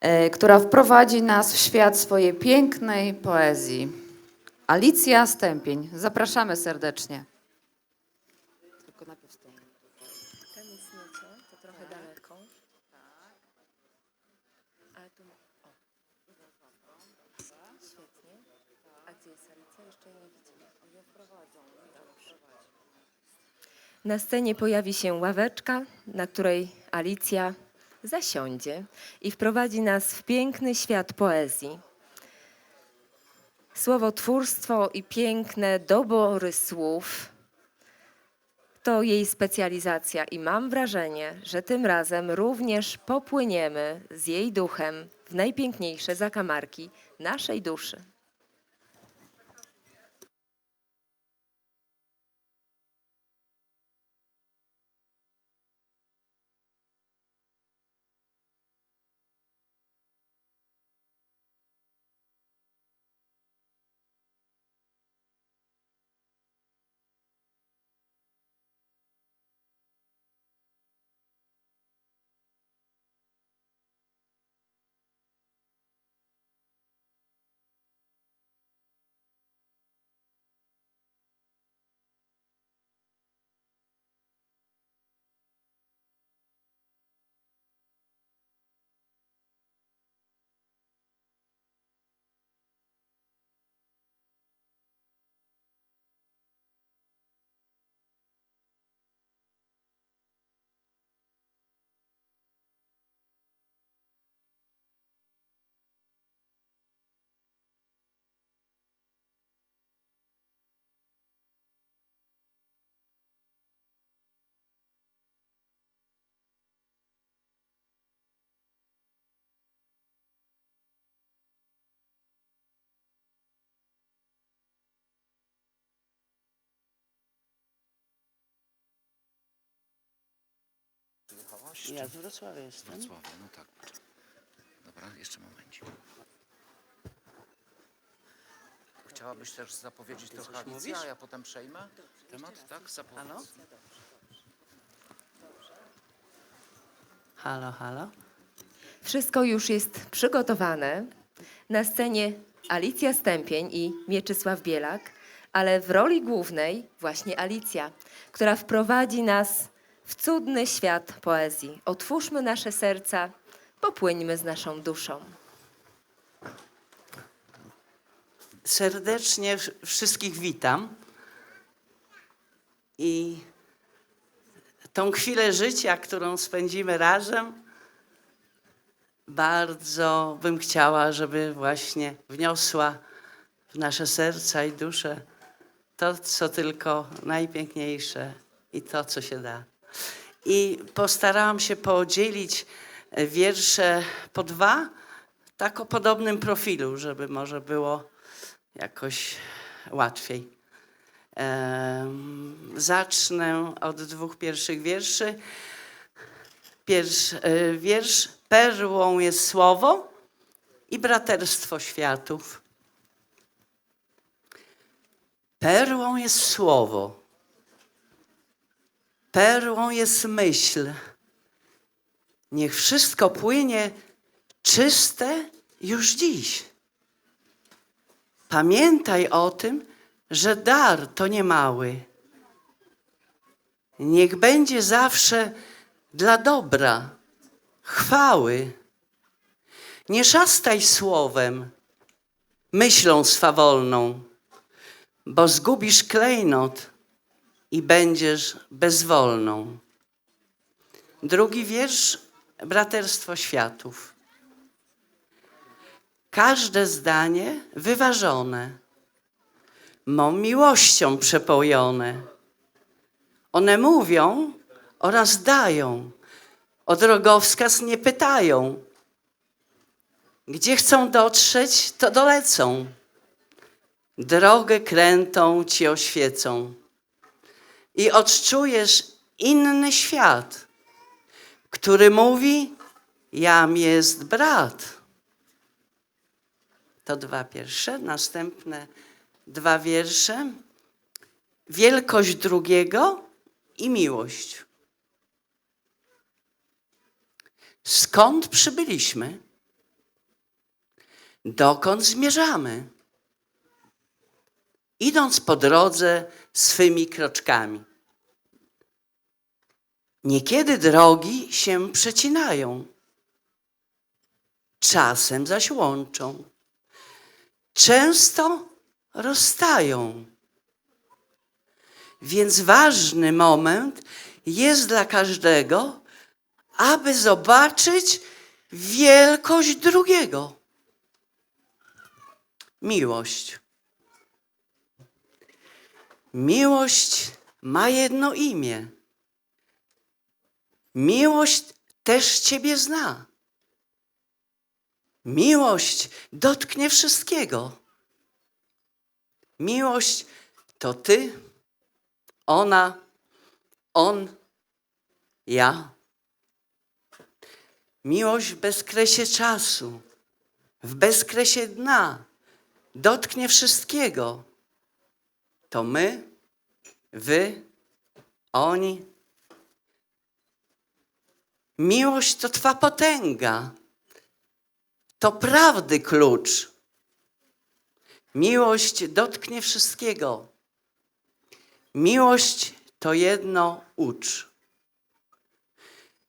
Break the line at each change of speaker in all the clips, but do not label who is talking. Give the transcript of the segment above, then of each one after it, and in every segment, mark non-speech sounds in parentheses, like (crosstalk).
e, która wprowadzi nas w świat swojej pięknej poezji. Alicja Stępień. Zapraszamy serdecznie. Tylko najpierw stąd.
Tam jest nieco, to trochę daleko. A tu, o. Świetnie. A gdzie jest Alicja? Jeszcze jej nie widzimy. Na scenie pojawi się ławeczka, na której Alicja zasiądzie i wprowadzi nas w piękny świat poezji. Słowotwórstwo i piękne dobory słów to jej specjalizacja i mam wrażenie, że tym razem również popłyniemy z jej duchem w najpiękniejsze zakamarki naszej duszy.
Jechałaś?
Ja z Wrocławia jestem.
Wrocławia, no tak. Dobra, jeszcze momencik. Chciałabyś też zapowiedzieć trochę
coś
Alicja,
mówisz?
a ja potem przejmę temat, tak? Zapowiedz.
Ano? Halo, halo.
Wszystko już jest przygotowane. Na scenie Alicja Stępień i Mieczysław Bielak, ale w roli głównej właśnie Alicja, która wprowadzi nas w cudny świat poezji. Otwórzmy nasze serca, popłyńmy z naszą duszą.
Serdecznie wsz- wszystkich witam. I tą chwilę życia, którą spędzimy razem, bardzo bym chciała, żeby właśnie wniosła w nasze serca i dusze to, co tylko najpiękniejsze i to, co się da. I postarałam się podzielić e, wiersze po dwa, tak o podobnym profilu, żeby może było jakoś łatwiej. Zacznę od dwóch pierwszych wierszy. Pierwszy e, wiersz Perłą jest słowo i braterstwo światów. Perłą jest słowo. Perłą jest myśl. Niech wszystko płynie czyste już dziś. Pamiętaj o tym, że dar to nie mały. Niech będzie zawsze dla dobra, chwały. Nie szastaj słowem, myślą swawolną, bo zgubisz klejnot i będziesz bezwolną. Drugi wiersz, Braterstwo Światów. Każde zdanie wyważone, mą miłością przepojone. One mówią oraz dają, o drogowskaz nie pytają. Gdzie chcą dotrzeć, to dolecą. Drogę krętą ci oświecą. I odczujesz inny świat, który mówi, jam jest brat. To dwa pierwsze. Następne dwa wiersze. Wielkość drugiego i miłość. Skąd przybyliśmy? dokąd zmierzamy, idąc po drodze swymi kroczkami. Niekiedy drogi się przecinają, czasem zaś łączą. Często rozstają. Więc ważny moment jest dla każdego, aby zobaczyć wielkość drugiego. Miłość. Miłość ma jedno imię. Miłość też Ciebie zna. Miłość dotknie wszystkiego. Miłość to Ty, ona, on, ja. Miłość w bezkresie czasu, w bezkresie dna, dotknie wszystkiego. To my, wy, oni. Miłość to Twa potęga, to prawdy klucz. Miłość dotknie wszystkiego. Miłość to jedno ucz.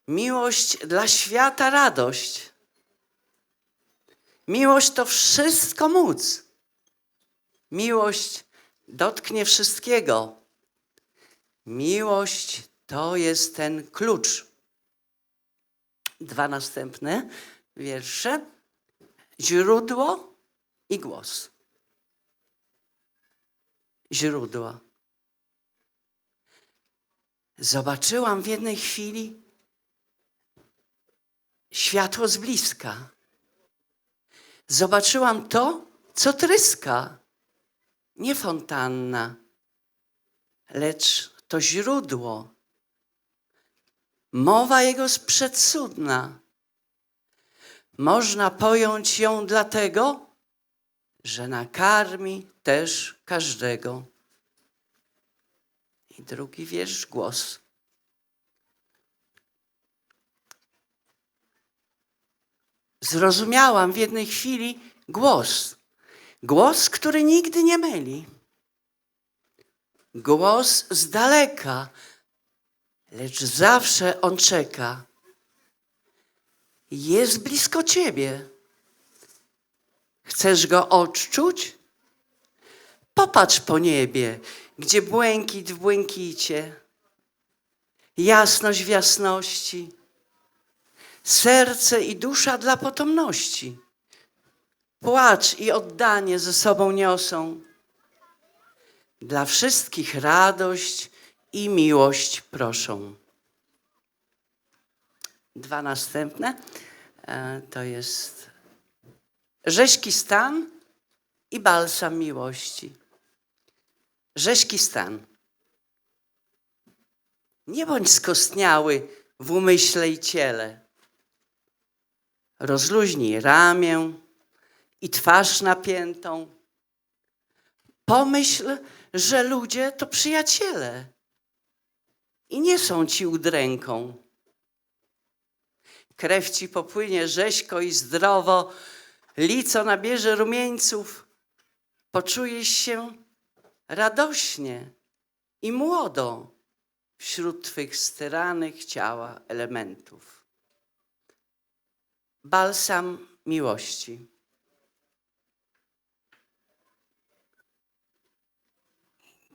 Miłość dla świata radość. Miłość to wszystko móc. Miłość dotknie wszystkiego. Miłość to jest ten klucz. Dwa następne wiersze. Źródło i głos. Źródło. Zobaczyłam w jednej chwili światło z bliska. Zobaczyłam to, co tryska. Nie fontanna, lecz to źródło. Mowa jego jest przedsudna. Można pojąć ją dlatego, że nakarmi też każdego. I drugi wiersz głos. Zrozumiałam w jednej chwili głos. Głos, który nigdy nie myli. Głos z daleka, lecz zawsze on czeka. Jest blisko ciebie. Chcesz go odczuć? Popatrz po niebie, gdzie błękit w błękicie, jasność w jasności, serce i dusza dla potomności. Płacz i oddanie ze sobą niosą. Dla wszystkich radość i miłość proszą. Dwa następne e, to jest rzeźki stan i balsam miłości. Rzeźki stan. Nie bądź skostniały w umyśle i ciele. Rozluźnij ramię i twarz napiętą. Pomyśl, że ludzie to przyjaciele i nie są ci udręką. Krew ci popłynie rzeźko i zdrowo, lico nabierze rumieńców, poczujesz się radośnie i młodo wśród twych styranych ciała elementów. Balsam miłości.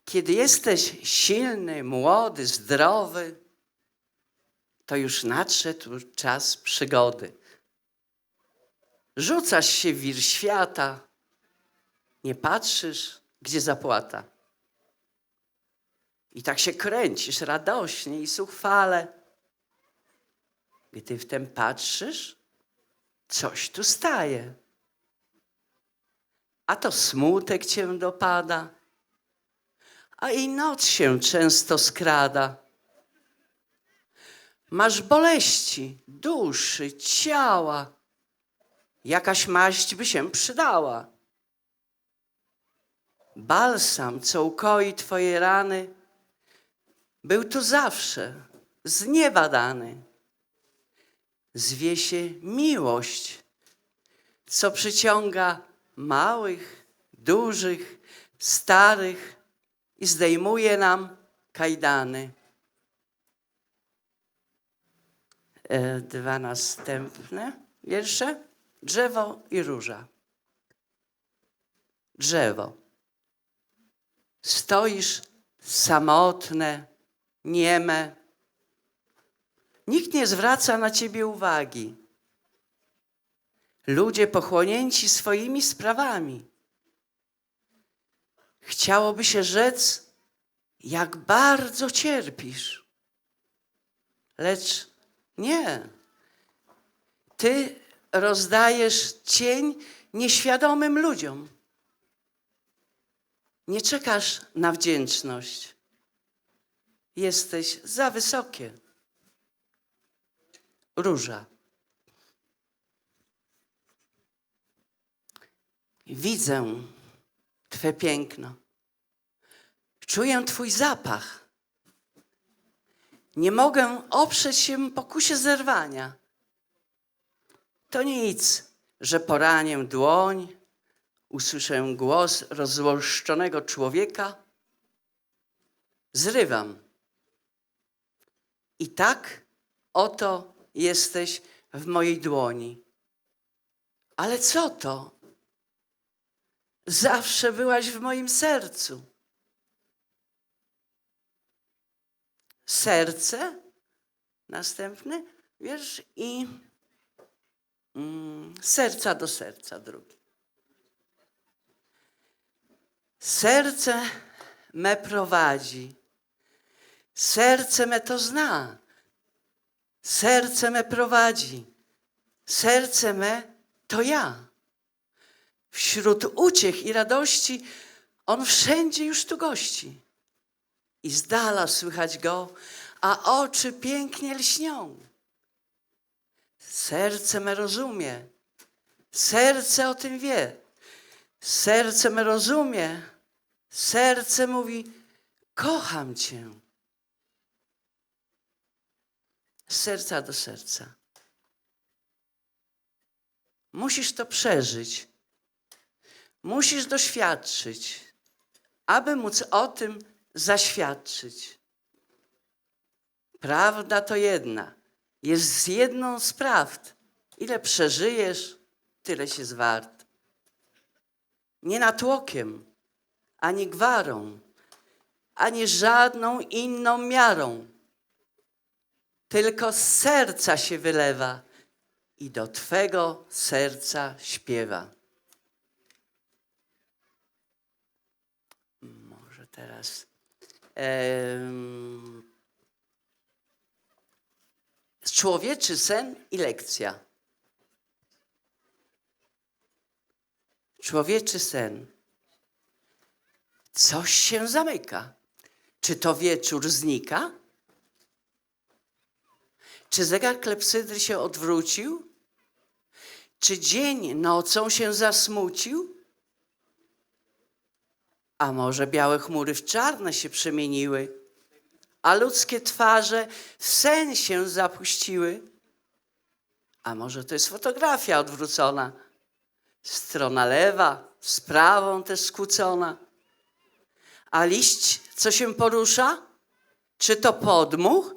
Kiedy jesteś silny, młody, zdrowy, to już nadszedł czas przygody. Rzucasz się w wir świata, nie patrzysz, gdzie zapłata. I tak się kręcisz radośnie i zuchwale. Gdy wtem patrzysz, coś tu staje. A to smutek cię dopada, a i noc się często skrada. Masz boleści duszy, ciała. Jakaś maść by się przydała. Balsam, co ukoi twoje rany, był tu zawsze, z nieba dany. Zwie się miłość, co przyciąga małych, dużych, starych i zdejmuje nam kajdany. E, Dwa następne wiersze. Drzewo i róża. Drzewo. Stoisz samotne, nieme. Nikt nie zwraca na ciebie uwagi. Ludzie pochłonięci swoimi sprawami. Chciałoby się rzec, jak bardzo cierpisz. Lecz nie. Ty rozdajesz cień nieświadomym ludziom. Nie czekasz na wdzięczność. Jesteś za wysokie. Róża. Widzę Twe piękno. Czuję Twój zapach. Nie mogę oprzeć się pokusie zerwania. To nic, że poranię dłoń, usłyszę głos rozłoszczonego człowieka. Zrywam. I tak oto jesteś w mojej dłoni. Ale co to? Zawsze byłaś w moim sercu. Serce, następny wiersz i mm, serca do serca drugi. Serce me prowadzi, serce me to zna, serce me prowadzi, serce me to ja. Wśród uciech i radości on wszędzie już tu gości. I z dala słychać go, a oczy pięknie lśnią. Serce me rozumie, serce o tym wie, serce me rozumie, serce mówi: Kocham Cię. Z serca do serca. Musisz to przeżyć. Musisz doświadczyć, aby móc o tym zaświadczyć. Prawda to jedna. Jest jedną z prawd. Ile przeżyjesz, tyle się zwart. Nie natłokiem, ani gwarą, ani żadną inną miarą. Tylko z serca się wylewa i do Twego serca śpiewa. Może teraz. em, człowieczy sen i lekcja. Człowieczy sen. Coś się zamyka. Czy to wieczór znika? Czy zegar klepsydry się odwrócił? Czy dzień nocą się zasmucił? A może białe chmury w czarne się przemieniły, a ludzkie twarze w sen się zapuściły? A może to jest fotografia odwrócona, strona lewa, z prawą też skłócona? A liść, co się porusza? Czy to podmuch,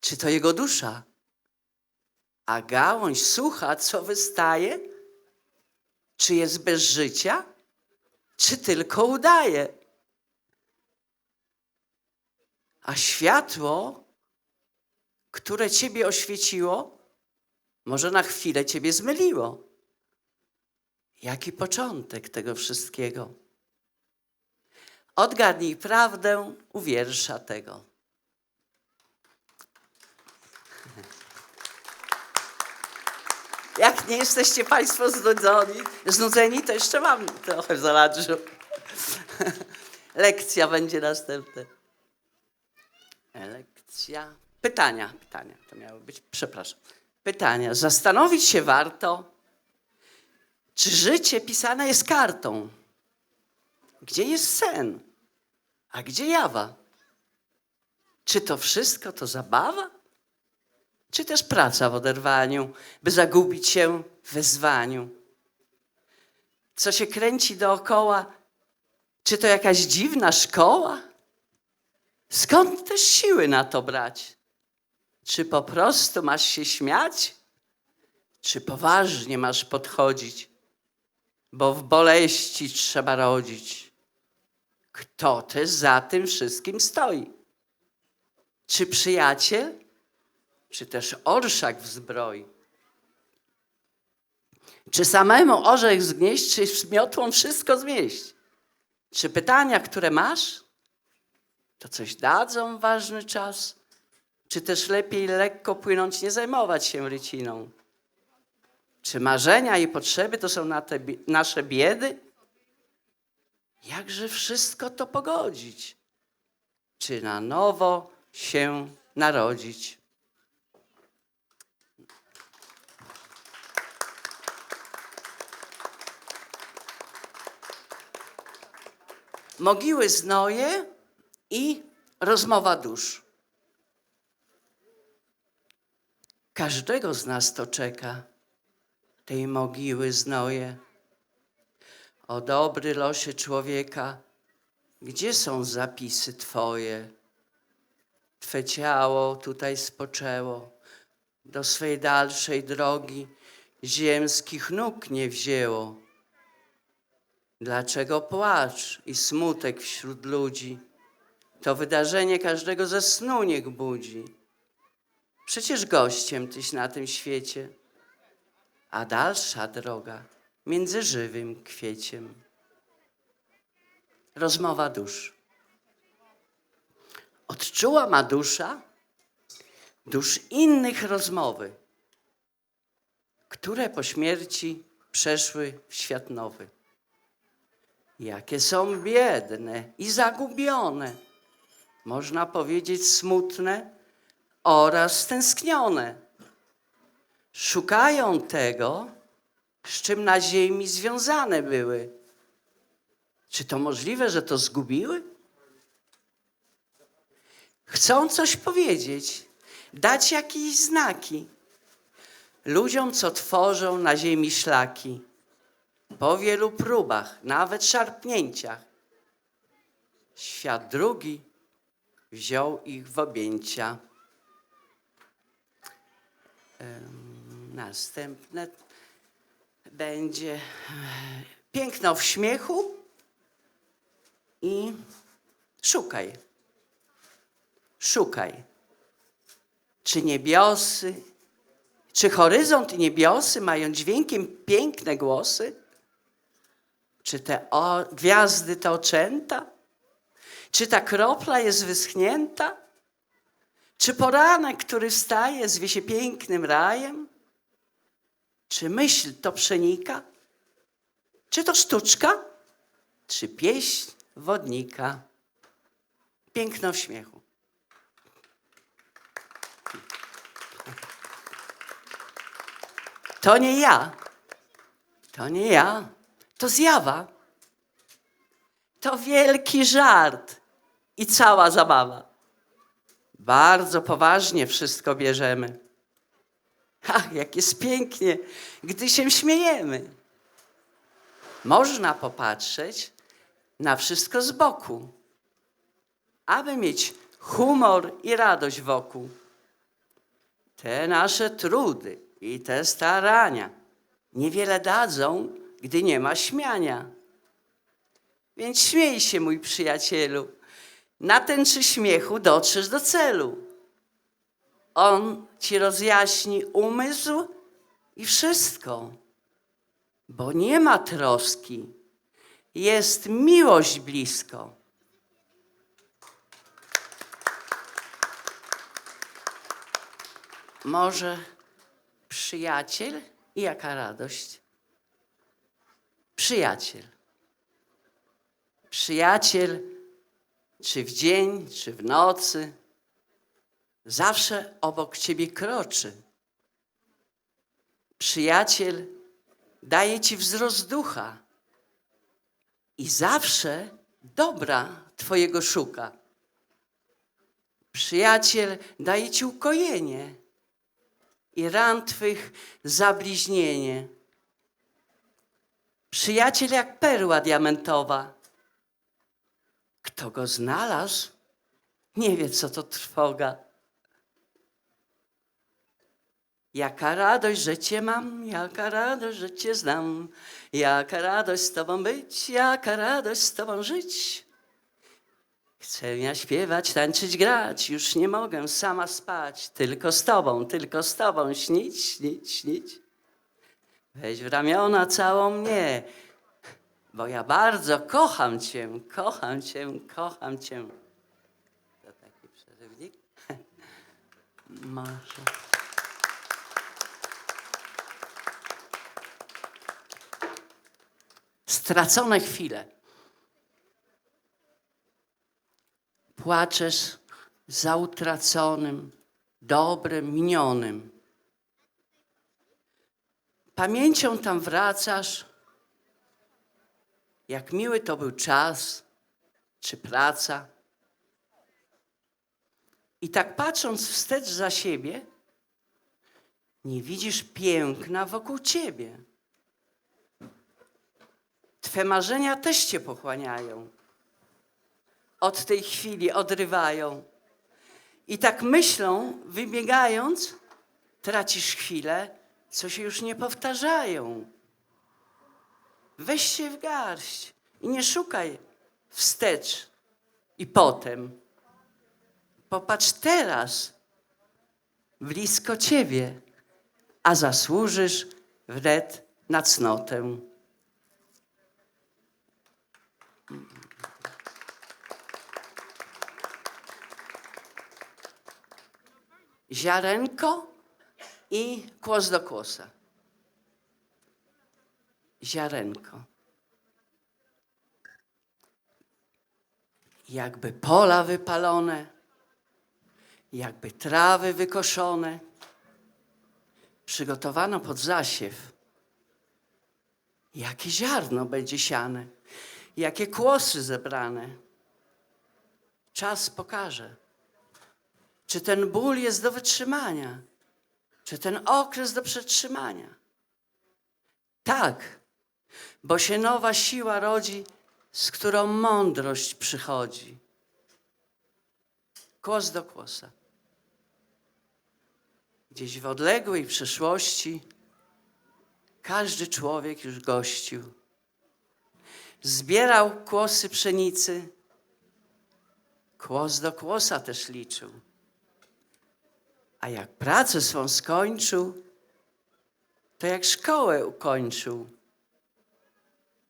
czy to jego dusza? A gałąź sucha, co wystaje? Czy jest bez życia? Czy tylko udaje? A światło, które ciebie oświeciło, może na chwilę ciebie zmyliło. Jaki początek tego wszystkiego? Odgadnij prawdę u wiersza tego. Jak nie jesteście Państwo znudzeni, znudzeni to jeszcze mam trochę w. (laughs) Lekcja będzie następna. Lekcja. Pytania, pytania to miało być, przepraszam. Pytania. Zastanowić się warto, czy życie pisane jest kartą. Gdzie jest sen? A gdzie jawa? Czy to wszystko to zabawa? Czy też praca w oderwaniu, by zagubić się w wezwaniu? co się kręci dookoła, czy to jakaś dziwna szkoła? Skąd też siły na to brać? Czy po prostu masz się śmiać? Czy poważnie masz podchodzić? Bo w boleści trzeba rodzić. Kto też za tym wszystkim stoi? Czy przyjaciel, czy też orszak w zbroi? Czy samemu orzech zgnieść, czy miotłą wszystko zmieść? Czy pytania, które masz, to coś dadzą ważny czas? Czy też lepiej lekko płynąć, nie zajmować się ryciną? Czy marzenia i potrzeby to są na nasze biedy? Jakże wszystko to pogodzić? Czy na nowo się narodzić? Mogiły znoje i rozmowa dusz. Każdego z nas to czeka, tej mogiły znoje. O dobry losie człowieka, gdzie są zapisy Twoje? Twe ciało tutaj spoczęło, do swej dalszej drogi ziemskich nóg nie wzięło. Dlaczego płacz i smutek wśród ludzi? To wydarzenie każdego ze snu niech budzi. Przecież gościem tyś na tym świecie, a dalsza droga między żywym kwieciem. Rozmowa dusz. Odczuła ma dusza dusz innych rozmowy, które po śmierci przeszły w świat nowy. Jakie są biedne i zagubione, można powiedzieć smutne oraz stęsknione. Szukają tego, z czym na ziemi związane były. Czy to możliwe, że to zgubiły? Chcą coś powiedzieć, dać jakieś znaki ludziom, co tworzą na ziemi szlaki. Po wielu próbach, nawet szarpnięciach, świat drugi wziął ich w objęcia. Następne będzie piękno w śmiechu i szukaj. Szukaj. Czy niebiosy, czy horyzont niebiosy mają dźwiękiem piękne głosy? Czy te o, gwiazdy to oczęta? Czy ta kropla jest wyschnięta? Czy poranek, który wstaje, zwie się pięknym rajem? Czy myśl to przenika? Czy to sztuczka? Czy pieśń wodnika? Piękno śmiechu. To nie ja. To nie ja. To zjawa. To wielki żart i cała zabawa. Bardzo poważnie wszystko bierzemy. Ach, jak jest pięknie, gdy się śmiejemy. Można popatrzeć na wszystko z boku, aby mieć humor i radość wokół. Te nasze trudy i te starania niewiele dadzą, gdy nie ma śmiania. Więc śmiej się, mój przyjacielu. Na ten czy śmiechu dotrzesz do celu. On ci rozjaśni umysł i wszystko, bo nie ma troski, jest miłość blisko. Może przyjaciel i jaka radość? Przyjaciel. Przyjaciel, czy w dzień, czy w nocy, zawsze obok ciebie kroczy. Przyjaciel daje ci wzrost ducha i zawsze dobra twojego szuka. Przyjaciel daje ci ukojenie i ran twych zabliźnienie. Przyjaciel jak perła diamentowa. Kto go znalazł, nie wie, co to trwoga. Jaka radość, że Cię mam, jaka radość, że Cię znam, jaka radość z Tobą być, jaka radość z Tobą żyć. Chcę ja śpiewać, tańczyć, grać, już nie mogę sama spać, tylko z Tobą, tylko z Tobą śnić, śnić, śnić. Weź w ramiona całą mnie, bo ja bardzo kocham Cię, kocham Cię, kocham Cię. To taki przerywnik? (laughs) Może. Stracone chwile. Płaczesz za utraconym, dobrem, minionym. Pamięcią tam wracasz, jak miły to był czas czy praca. I tak patrząc wstecz za siebie, nie widzisz piękna wokół ciebie. Twe marzenia też cię pochłaniają. Od tej chwili odrywają. I tak myślą, wybiegając, tracisz chwilę, co się już nie powtarzają. Weź się w garść i nie szukaj wstecz i potem. Popatrz teraz, blisko ciebie, a zasłużysz wred na cnotę. Ziarenko i kłos do kłosa. Ziarenko. Jakby pola wypalone, jakby trawy wykoszone, przygotowano pod zasiew. Jakie ziarno będzie siane, jakie kłosy zebrane. Czas pokaże, czy ten ból jest do wytrzymania, czy ten okres do przetrzymania. Tak, bo się nowa siła rodzi, z którą mądrość przychodzi. Kłos do kłosa. Gdzieś w odległej przyszłości każdy człowiek już gościł. Zbierał kłosy pszenicy, kłos do kłosa też liczył. A jak pracę swą skończył, to jak szkołę ukończył.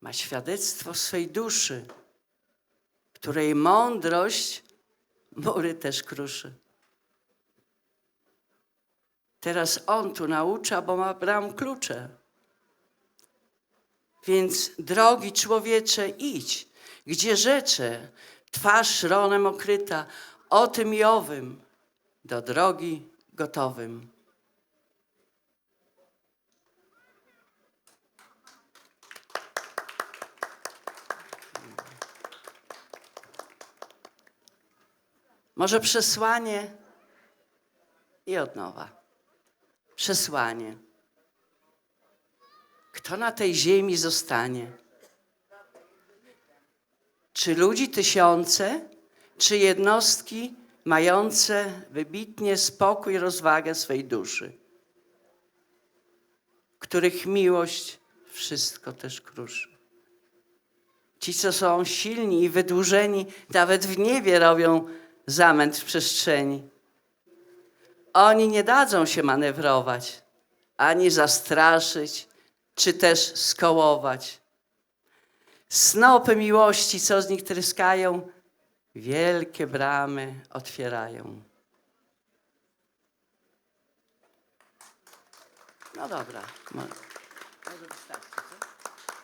Ma świadectwo swej duszy, której mądrość mury też kruszy. Teraz on tu naucza, bo ma bram klucze. Więc drogi człowiecze, idź, gdzie rzecze, twarz szronem okryta, o tym i owym, do drogi gotowym. Może przesłanie i od nowa. Przesłanie. Kto na tej ziemi zostanie? Czy ludzi tysiące, czy jednostki mające wybitnie spokój i rozwagę swej duszy, których miłość wszystko też kruszy? Ci, co są silni i wydłużeni, nawet w niebie robią zamęt w przestrzeni. Oni nie dadzą się manewrować, ani zastraszyć, czy też skołować. Snopy miłości, co z nich tryskają, wielkie bramy otwierają. No dobra. mo- Może wystarczy, co?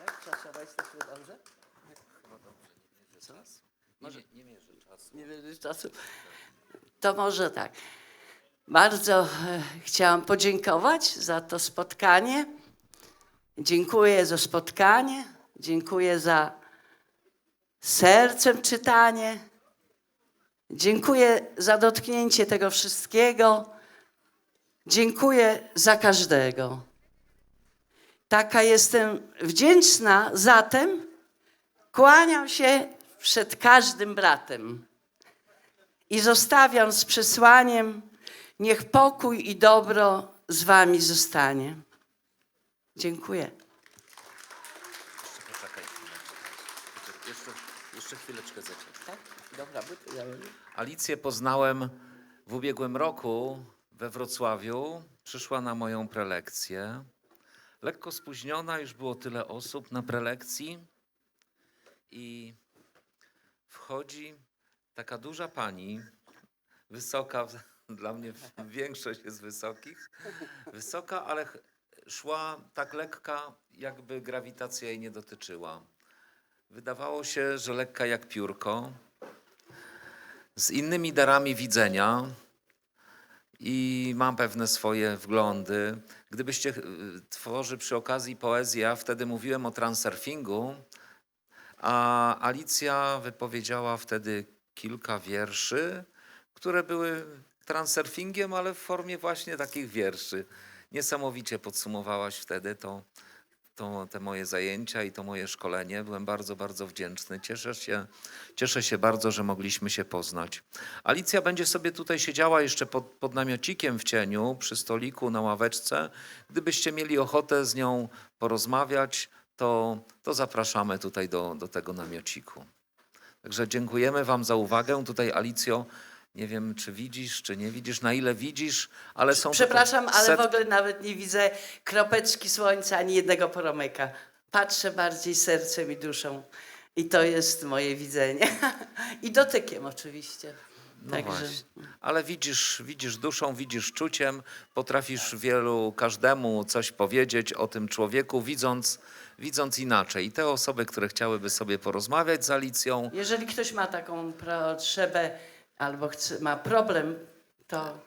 Tak? Czasowa jesteśmy dobrze? Co?
Może nie, nie mierzę czasu.
Nie czasu. To może tak. Bardzo e, chciałam podziękować za to spotkanie. Dziękuję za spotkanie. Dziękuję za sercem czytanie. Dziękuję za dotknięcie tego wszystkiego. Dziękuję za każdego. taka jestem wdzięczna, zatem kłaniam się przed każdym bratem i zostawiam z przesłaniem, niech pokój i dobro z wami zostanie. Dziękuję.
Poczekaj chwileczkę. Jeszcze, jeszcze chwileczkę zaczekaj.
Tak? Dobra,
Alicję poznałem w ubiegłym roku we Wrocławiu. Przyszła na moją prelekcję. Lekko spóźniona, już było tyle osób na prelekcji. I wchodzi taka duża pani, wysoka, (laughs) dla mnie (laughs) większość jest wysokich, wysoka, ale szła tak lekka, jakby grawitacja jej nie dotyczyła. Wydawało się, że lekka jak piórko z innymi darami widzenia i mam pewne swoje wglądy. Gdybyście y, tworzy przy okazji poezję, ja wtedy mówiłem o transurfingu, a Alicja wypowiedziała wtedy kilka wierszy, które były transurfingiem, ale w formie właśnie takich wierszy. Niesamowicie podsumowałaś wtedy to, to, te moje zajęcia i to moje szkolenie. Byłem bardzo, bardzo wdzięczny. Cieszę się, cieszę się bardzo, że mogliśmy się poznać. Alicja będzie sobie tutaj siedziała jeszcze pod, pod namiocikiem w cieniu, przy stoliku, na ławeczce. Gdybyście mieli ochotę z nią porozmawiać, to, to zapraszamy tutaj do, do tego namiociku. Także dziękujemy Wam za uwagę. Tutaj Alicjo, nie wiem, czy widzisz, czy nie widzisz, na ile widzisz, ale są.
Przepraszam, ale
set-
w ogóle nawet nie widzę kropeczki słońca ani jednego poromyka. Patrzę bardziej sercem i duszą. I to jest moje widzenie. (laughs) I dotykiem oczywiście.
No
Także
właśnie. Ale widzisz, widzisz duszą, widzisz czuciem, potrafisz wielu, każdemu coś powiedzieć o tym człowieku, widząc, widząc inaczej. I te osoby, które chciałyby sobie porozmawiać z Alicją,
jeżeli ktoś ma taką potrzebę albo chce, ma problem, to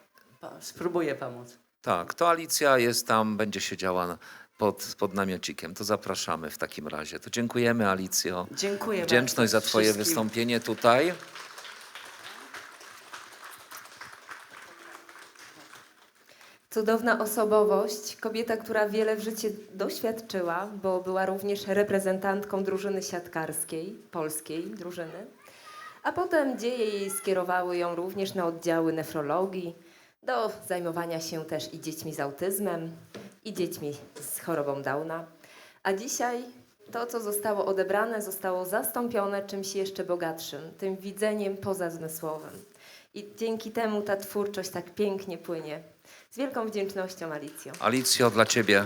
spróbuję pomóc.
tak, to Alicja jest tam, będzie siedziała pod, pod namiocikiem. To zapraszamy w takim razie. To dziękujemy Alicjo.
Dziękuję
Wdzięczność za Twoje
wszystkim.
wystąpienie tutaj.
Cudowna osobowość, kobieta, która wiele w życiu doświadczyła, bo była również reprezentantką drużyny siatkarskiej, polskiej drużyny. A potem dzieje jej skierowały ją również na oddziały nefrologii, do zajmowania się też i dziećmi z autyzmem, i dziećmi z chorobą Downa. A dzisiaj to, co zostało odebrane, zostało zastąpione czymś jeszcze bogatszym, tym widzeniem pozazmysłowym. I dzięki temu ta twórczość tak pięknie płynie. Z wielką wdzięcznością, Alicjo.
Alicjo, dla Ciebie,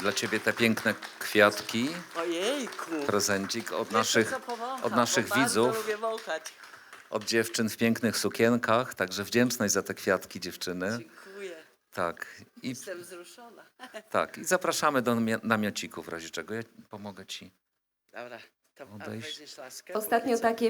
dla ciebie te piękne kwiatki,
Ojejku.
prezencik od naszych,
co powącham,
od naszych
bo bardzo
widzów.
lubię wąchać.
od dziewczyn w pięknych sukienkach, także wdzięczność za te kwiatki dziewczyny.
Dziękuję.
Tak. I,
Jestem wzruszona. (laughs)
tak. I zapraszamy do namia- namiociku w razie czego. Ja pomogę ci.
Dobra, to a
Odejść.
weźmiesz laskę?
Ostatnio takie